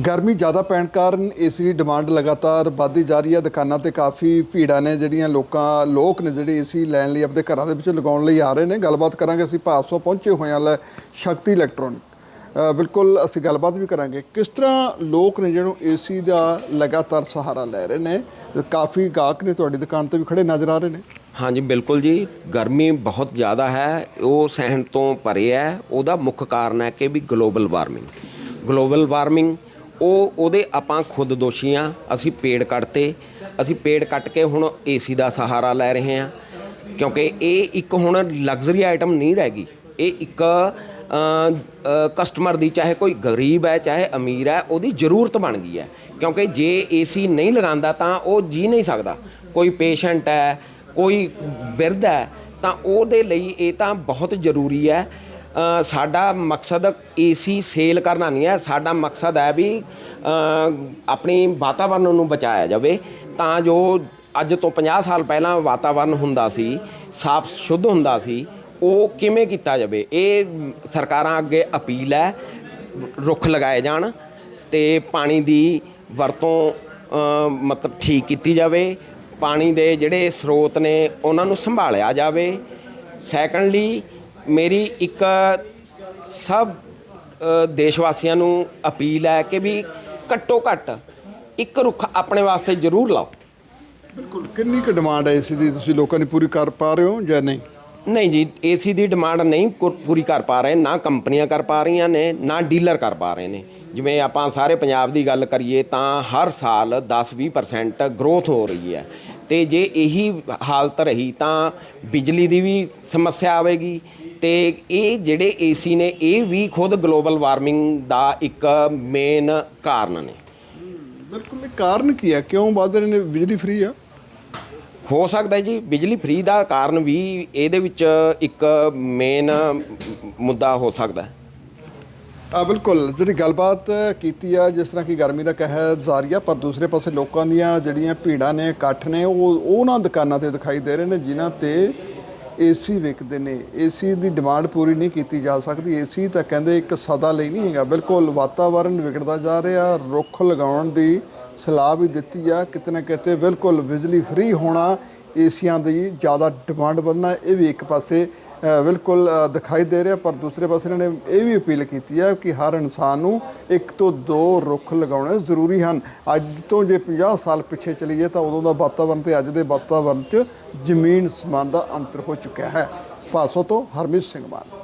ਗਰਮੀ ਜ਼ਿਆਦਾ ਪੈਣ ਕਾਰਨ ਏਸੀ ਦੀ ਡਿਮਾਂਡ ਲਗਾਤਾਰ ਵੱਧਦੀ ਜਾ ਰਹੀ ਹੈ। ਦੁਕਾਨਾਂ ਤੇ ਕਾਫੀ ਭੀੜਾਂ ਨੇ, ਜਿਹੜੀਆਂ ਲੋਕਾਂ, ਲੋਕ ਨੇ ਜਿਹੜੇ ਏਸੀ ਲੈਣ ਲਈ ਆਪਣੇ ਘਰਾਂ ਦੇ ਵਿੱਚ ਲਗਾਉਣ ਲਈ ਆ ਰਹੇ ਨੇ। ਗੱਲਬਾਤ ਕਰਾਂਗੇ, ਅਸੀਂ ਭਾਸੋਂ ਪਹੁੰਚੇ ਹੋਏ ਹਾਂ ਲੈ ਸ਼ਕਤੀ ਇਲੈਕਟ੍ਰੋਨਿਕ ਬਿਲਕੁਲ ਅਸੀਂ ਗੱਲਬਾਤ ਵੀ ਕਰਾਂਗੇ। ਕਿਸ ਤਰ੍ਹਾਂ ਲੋਕ ਨੇ ਜਿਹਨੂੰ ਏਸੀ ਦਾ ਲਗਾਤਾਰ ਸਹਾਰਾ ਲੈ ਰਹੇ ਨੇ, ਕਾਫੀ ਗਾਹਕ ਨੇ ਤੁਹਾਡੀ ਦੁਕਾਨ ਤੇ ਵੀ ਖੜੇ ਨਜ਼ਰ ਆ ਰਹੇ ਨੇ। ਹਾਂਜੀ, ਬਿਲਕੁਲ ਜੀ। ਗਰਮੀ ਬਹੁਤ ਜ਼ਿਆਦਾ ਹੈ। ਉਹ ਸਹਿਣ ਤੋਂ ਪਰੇ ਹੈ। ਉਹਦਾ ਮੁੱਖ ਕਾਰਨ ਹੈ ਕਿ ਵੀ ਗਲੋਬਲ ਵਾਰਮਿੰਗ ਗਲੋਬਲ ਵਾਰਮਿੰਗ ਉਹ ਉਹਦੇ ਆਪਾਂ ਖੁਦ ਦੋਸ਼ੀ ਹਾਂ ਅਸੀਂ ਪੇੜ ਕੱਟਤੇ। ਅਸੀਂ ਪੇੜ ਕੱਟ ਕੇ ਹੁਣ ਏਸੀ ਦਾ ਸਹਾਰਾ ਲੈ ਰਹੇ ਹਾਂ ਕਿਉਂਕਿ ਇਹ ਇੱਕ ਹੁਣ ਲਗਜ਼ਰੀ ਆਈਟਮ ਨਹੀਂ ਰਹਿ ਗਈ। ਇਹ ਇੱਕ ਕਸਟਮਰ ਦੀ ਚਾਹੇ ਕੋਈ ਗਰੀਬ ਹੈ, ਚਾਹੇ ਅਮੀਰ ਹੈ, ਉਹਦੀ ਜ਼ਰੂਰਤ ਬਣ ਗਈ ਹੈ। ਕਿਉਂਕਿ ਜੇ ਏਸੀ ਨਹੀਂ ਲਗਾਉਂਦਾ ਤਾਂ ਉਹ ਜੀ ਨਹੀਂ ਸਕਦਾ। ਕੋਈ ਪੇਸ਼ੈਂਟ ਹੈ, ਕੋਈ ਬਿਰਧ ਹੈ, ਤਾਂ ਉਹਦੇ ਲਈ ਇਹ ਤਾਂ ਬਹੁਤ ਜ਼ਰੂਰੀ ਹੈ। ਸਾਡਾ ਮਕਸਦ ਏਸੀ ਸੇਲ ਕਰਨਾ ਨਹੀਂ ਹੈ। ਸਾਡਾ ਮਕਸਦ ਹੈ ਵੀ ਆਪਣੀ ਵਾਤਾਵਰਨ ਨੂੰ ਬਚਾਇਆ ਜਾਵੇ। ਤਾਂ ਜੋ ਅੱਜ ਤੋਂ 50 ਸਾਲ ਪਹਿਲਾਂ ਵਾਤਾਵਰਨ ਹੁੰਦਾ ਸੀ, ਸਾਫ਼ ਸ਼ੁੱਧ ਹੁੰਦਾ ਸੀ, ਉਹ ਕਿਵੇਂ ਕੀਤਾ ਜਾਵੇ? ਇਹ ਸਰਕਾਰਾਂ ਅੱਗੇ ਅਪੀਲ ਹੈ, ਰੁੱਖ ਲਗਾਏ ਜਾਣ ਤੇ ਪਾਣੀ ਦੀ ਵਰਤੋਂ ਮਤਲਬ ਠੀਕ ਕੀਤੀ ਜਾਵੇ। ਪਾਣੀ ਦੇ ਜਿਹੜੇ ਸਰੋਤ ਨੇ, ਉਹਨਾਂ ਨੂੰ ਸੰਭਾਲਿਆ ਜਾਵੇ। ਸੈਕੰਡਲੀ ਮੇਰੀ ਇੱਕ ਸਭ ਦੇਸ਼ ਵਾਸੀਆਂ ਨੂੰ ਅਪੀਲ ਹੈ ਕਿ ਵੀ ਘੱਟੋ ਘੱਟ ਇੱਕ ਰੁੱਖ ਆਪਣੇ ਵਾਸਤੇ ਜ਼ਰੂਰ ਲਾਓ। ਬਿਲਕੁਲ। ਕਿੰਨੀ ਕੁ ਡਿਮਾਂਡ ਹੈ ਏਸੀ ਦੀ? ਤੁਸੀਂ ਲੋਕਾਂ ਦੀ ਪੂਰੀ ਕਰ ਪਾ ਰਹੇ ਹੋ ਜਾਂ ਨਹੀਂ? ਨਹੀਂ ਜੀ ਏਸੀ ਦੀ ਡਿਮਾਂਡ ਨਹੀਂ ਕੁ- ਪੂਰੀ ਕਰ ਪਾ ਰਹੇ ਨਾ ਕੰਪਨੀਆਂ ਕਰ ਪਾ ਰਹੀਆਂ ਨੇ ਨਾ ਡੀਲਰ ਕਰ ਪਾ ਰਹੇ ਨੇ। ਜਿਵੇਂ ਆਪਾਂ ਸਾਰੇ ਪੰਜਾਬ ਦੀ ਗੱਲ ਕਰੀਏ ਤਾਂ ਹਰ ਸਾਲ 10-20% ਗਰੋਥ ਹੋ ਰਹੀ ਹੈ। ਤੇ ਜੇ ਇਹੀ ਹਾਲਤ ਰਹੀ ਤਾਂ ਬਿਜਲੀ ਦੀ ਵੀ ਸਮੱਸਿਆ ਆਵੇਗੀ ਤੇ ਇਹ ਜਿਹੜੇ ਏਸੀ ਨੇ ਇਹ ਵੀ ਖੁਦ ਗਲੋਬਲ ਵਾਰਮਿੰਗ ਦਾ ਇੱਕ ਮੇਨ ਕਾਰਨ ਨੇ। ਬਿਲਕੁਲ ਇਹ ਕਾਰਨ ਕੀ ਹੈ ਕਿਉਂ ਵੱਧ ਰਹੇ ਨੇ? ਬਿਜਲੀ ਫ੍ਰੀ ਆ? ਹੋ ਸਕਦਾ ਜੀ ਬਿਜਲੀ ਫ੍ਰੀ ਦਾ ਕਾਰਨ ਵੀ ਇਹਦੇ ਵਿੱਚ ਇੱਕ ਮੇਨ ਮੁੱਦਾ ਹੋ ਸਕਦਾ। ਹੈ ਆ ਬਿਲਕੁਲ ਜਿਹੜੀ ਗੱਲਬਾਤ ਕੀਤੀ ਆ ਜਿਸ ਤਰ੍ਹਾਂ ਕਿ ਗਰਮੀ ਦਾ ਕਹਿਰ ਜਾਰੀ ਆ ਪਰ ਦੂਸਰੇ ਪਾਸੇ ਲੋਕਾਂ ਦੀਆਂ ਜਿਹੜੀਆਂ ਭੀੜਾਂ ਨੇ ਇਕੱਠ ਨੇ ਉਹ ਉਹਨਾਂ ਦੁਕਾਨਾਂ ਤੇ ਦਿਖਾਈ ਦੇ ਰਹੇ ਨੇ ਜਿਨ੍ਹਾਂ ਤੇ ਏਸੀ ਵਿਕਦੇ ਨੇ। ਏਸੀ ਦੀ ਡਿਮਾਂਡ ਪੂਰੀ ਨਹੀਂ ਕੀਤੀ ਜਾ ਸਕਦੀ। ਏਸੀ ਤਾਂ ਕਹਿੰਦੇ ਇੱਕ ਸਦਾ ਲਈ ਨਹੀਂ ਹੈਗਾ। ਬਿਲਕੁਲ ਵਾਤਾਵਰਣ ਵਿਗੜਦਾ ਜਾ ਰਿਹਾ। ਰੁੱਖ ਲਗਾਉਣ ਦੀ ਸਲਾਹ ਵੀ ਦਿੱਤੀ ਆ। ਕਿਤੇ ਨਾ ਕਿਤੇ ਬਿਲਕੁਲ ਬਿਜਲੀ ਫ੍ਰੀ ਹੋਣਾ ਏਸੀਆਂ ਦੀ ਜ਼ਿਆਦਾ ਡਿਮਾਂਡ ਵਧਣਾ ਇਹ ਵੀ ਇੱਕ ਪਾਸੇ ਬਿਲਕੁਲ ਦਿਖਾਈ ਦੇ ਰਿਹਾ, ਪਰ ਦੂਸਰੇ ਪਾਸੇ ਇਹਨਾਂ ਨੇ ਇਹ ਵੀ ਅਪੀਲ ਕੀਤੀ ਹੈ ਕਿ ਹਰ ਇਨਸਾਨ ਨੂੰ ਇੱਕ ਤੋਂ ਦੋ ਰੁੱਖ ਲਗਾਉਣੇ ਜ਼ਰੂਰੀ ਹਨ। ਅੱਜ ਤੋਂ ਜੇ 50 ਸਾਲ ਪਿੱਛੇ ਚਲੀਏ ਤਾਂ ਉਦੋਂ ਦਾ ਵਾਤਾਵਰਣ ਤੇ ਅੱਜ ਦੇ ਵਾਤਾਵਰਣ 'ਚ ਜ਼ਮੀਨ ਸਮਾਨ ਦਾ ਅੰਤਰ ਹੋ ਚੁੱਕਿਆ ਹੈ। ਪਾਸੋਂ ਤੋਂ ਹਰਮੀਤ ਸਿੰਘ ਮਾਨ।